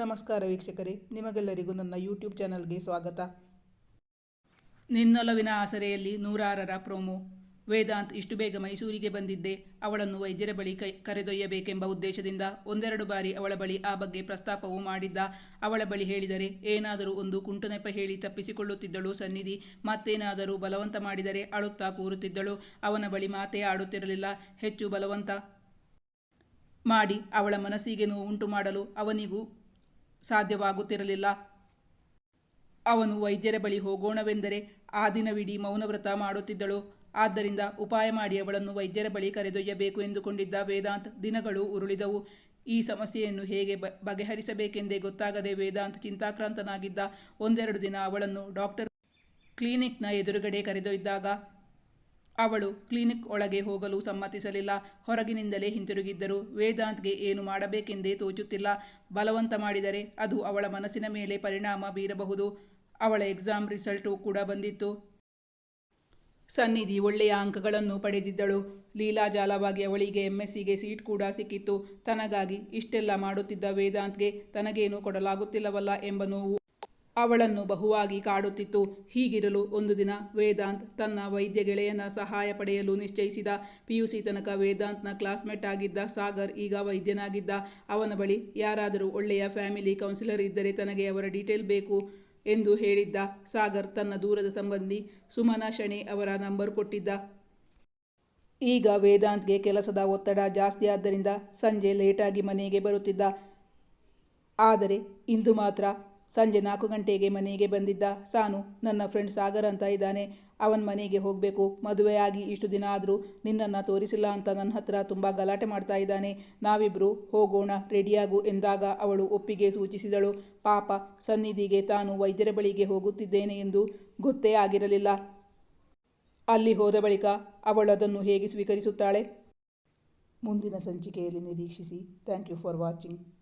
ನಮಸ್ಕಾರ ವೀಕ್ಷಕರೇ, ನಿಮಗೆಲ್ಲರಿಗೂ ನನ್ನ ಯೂಟ್ಯೂಬ್ ಚಾನಲ್ಗೆ ಸ್ವಾಗತ. ನಿನ್ನೊಲವಿನ ಆಸರೆಯಲ್ಲಿ ನೂರಾರರ ಪ್ರೋಮೋ. ವೇದಾಂತ್ ಇಷ್ಟು ಬೇಗ ಮೈಸೂರಿಗೆ ಬಂದಿದ್ದೆ ಅವಳನ್ನು ವೈದ್ಯರ ಬಳಿ ಕೈ ಕರೆದೊಯ್ಯಬೇಕೆಂಬ ಉದ್ದೇಶದಿಂದ ಒಂದೆರಡು ಬಾರಿ ಅವಳ ಬಳಿ ಆ ಬಗ್ಗೆ ಪ್ರಸ್ತಾಪವೂ ಮಾಡಿದ್ದ. ಅವಳ ಬಳಿ ಹೇಳಿದರೆ, ಏನಾದರೂ ಒಂದು ಕುಂಟುನೆಪ ಹೇಳಿ ತಪ್ಪಿಸಿಕೊಳ್ಳುತ್ತಿದ್ದಳು ಸನ್ನಿಧಿ, ಮತ್ತೇನಾದರೂ ಬಲವಂತ ಮಾಡಿದರೆ ಅಳುತ್ತಾ ಕೂರುತ್ತಿದ್ದಳು. ಅವನ ಬಳಿ ಮಾತೇ ಆಡುತ್ತಿರಲಿಲ್ಲ. ಹೆಚ್ಚು ಬಲವಂತ ಮಾಡಿ ಅವಳ ಮನಸ್ಸಿಗೆ ನೋವು ಉಂಟು ಮಾಡಲು ಅವನಿಗೂ ಸಾಧ್ಯವಾಗುತ್ತಿರಲಿಲ್ಲ. ಅವನು ವೈದ್ಯರ ಬಳಿ ಹೋಗೋಣವೆಂದರೆ ಆ ದಿನವಿಡೀ ಮೌನವ್ರತ ಮಾಡುತ್ತಿದ್ದಳು. ಆದ್ದರಿಂದ ಉಪಾಯ ಮಾಡಿ ಅವಳನ್ನು ವೈದ್ಯರ ಬಳಿ ಕರೆದೊಯ್ಯಬೇಕು ಎಂದುಕೊಂಡಿದ್ದ ವೇದಾಂತ್, ದಿನಗಳು ಉರುಳಿದವು. ಈ ಸಮಸ್ಯೆಯನ್ನು ಹೇಗೆ ಬಗೆಹರಿಸಬೇಕೆಂದೇ ಗೊತ್ತಾಗದೆ ವೇದಾಂತ್ ಚಿಂತಾಕ್ರಾಂತನಾಗಿದ್ದ. ಒಂದೆರಡು ದಿನ ಅವಳನ್ನು ಡಾಕ್ಟರ್ ಕ್ಲಿನಿಕ್ನ ಎದುರುಗಡೆ ಕರೆದೊಯ್ದಾಗ ಅವಳು ಕ್ಲಿನಿಕ್ ಒಳಗೆ ಹೋಗಲು ಸಮ್ಮತಿಸಲಿಲ್ಲ. ಹೊರಗಿನಿಂದಲೇ ಹಿಂತಿರುಗಿದ್ದರು. ವೇದಾಂತ್ಗೆ ಏನು ಮಾಡಬೇಕೆಂದೇ ತೋಚುತ್ತಿಲ್ಲ. ಬಲವಂತ ಮಾಡಿದರೆ ಅದು ಅವಳ ಮನಸ್ಸಿನ ಮೇಲೆ ಪರಿಣಾಮ ಬೀರಬಹುದು. ಅವಳ ಎಕ್ಸಾಮ್ ರಿಸಲ್ಟು ಕೂಡ ಬಂದಿತ್ತು. ಸನ್ನಿಧಿ ಒಳ್ಳೆಯ ಅಂಕಗಳನ್ನು ಪಡೆದಿದ್ದಳು. ಲೀಲಾಜಾಲವಾಗಿ ಅವಳಿಗೆ ಎಂ ಎಸ್ ಸಿಗೆ ಸೀಟ್ ಕೂಡ ಸಿಕ್ಕಿತ್ತು. ತನಗಾಗಿ ಇಷ್ಟೆಲ್ಲ ಮಾಡುತ್ತಿದ್ದ ವೇದಾಂತ್ಗೆ ತನಗೇನು ಕೊಡಲಾಗುತ್ತಿಲ್ಲವಲ್ಲ ಎಂಬ ನೋವು ಅವಳನ್ನು ಬಹುವಾಗಿ ಕಾಡುತ್ತಿತ್ತು. ಹೀಗಿರಲು ಒಂದು ದಿನ ವೇದಾಂತ್ ತನ್ನ ವೈದ್ಯ ಗೆಳೆಯನ ಸಹಾಯ ಪಡೆಯಲು ನಿಶ್ಚಯಿಸಿದ. ಪಿಯುಸಿ ತನಕ ವೇದಾಂತ್ನ ಕ್ಲಾಸ್ಮೇಟ್ ಆಗಿದ್ದ ಸಾಗರ್ ಈಗ ವೈದ್ಯನಾಗಿದ್ದ. ಅವನ ಬಳಿ ಯಾರಾದರೂ ಒಳ್ಳೆಯ ಫ್ಯಾಮಿಲಿ ಕೌನ್ಸಿಲರ್ ಇದ್ದರೆ ತನಗೆ ಅವರ ಡೀಟೇಲ್ ಬೇಕು ಎಂದು ಹೇಳಿದ್ದ. ಸಾಗರ್ ತನ್ನ ದೂರದ ಸಂಬಂಧಿ ಸುಮನಾ ಶಣೆ ಅವರ ನಂಬರ್ ಕೊಟ್ಟಿದ್ದ. ಈಗ ವೇದಾಂತ್ಗೆ ಕೆಲಸದ ಒತ್ತಡ ಜಾಸ್ತಿ ಆದ್ದರಿಂದ ಸಂಜೆ ಲೇಟಾಗಿ ಮನೆಗೆ ಬರುತ್ತಿದ್ದ. ಆದರೆ ಇಂದು ಮಾತ್ರ ಸಂಜೆ ನಾಲ್ಕು ಗಂಟೆಗೆ ಮನೆಗೆ ಬಂದಿದ್ದ ಸಾನು, ನನ್ನ ಫ್ರೆಂಡ್ ಸಾಗರ್ ಅಂತ ಇದ್ದಾನೆ. ಅವನ ಮನೆಗೆ ಹೋಗಬೇಕು. ಮದುವೆಯಾಗಿ ಇಷ್ಟು ದಿನ ಆದರೂ ನಿನ್ನನ್ನು ತೋರಿಸಿಲ್ಲ ಅಂತ ನನ್ನ ಹತ್ರ ತುಂಬ ಗಲಾಟೆ ಮಾಡ್ತಾ ಇದ್ದಾನೆ. ನಾವಿಬ್ಬರು ಹೋಗೋಣ, ರೆಡಿಯಾಗು ಎಂದಾಗ ಅವಳು ಒಪ್ಪಿಗೆ ಸೂಚಿಸಿದಳು. ಪಾಪ, ಸನ್ನಿಧಿಗೆ ತಾನು ವೈದ್ಯರ ಬಳಿಗೆ ಹೋಗುತ್ತಿದ್ದೇನೆ ಎಂದು ಗೊತ್ತೇ ಆಗಿರಲಿಲ್ಲ. ಅಲ್ಲಿ ಹೋದ ಬಳಿಕ ಅವಳು ಅದನ್ನು ಹೇಗೆ ಸ್ವೀಕರಿಸುತ್ತಾಳೆ? ಮುಂದಿನ ಸಂಚಿಕೆಯಲ್ಲಿ ನಿರೀಕ್ಷಿಸಿ. Thank you for watching.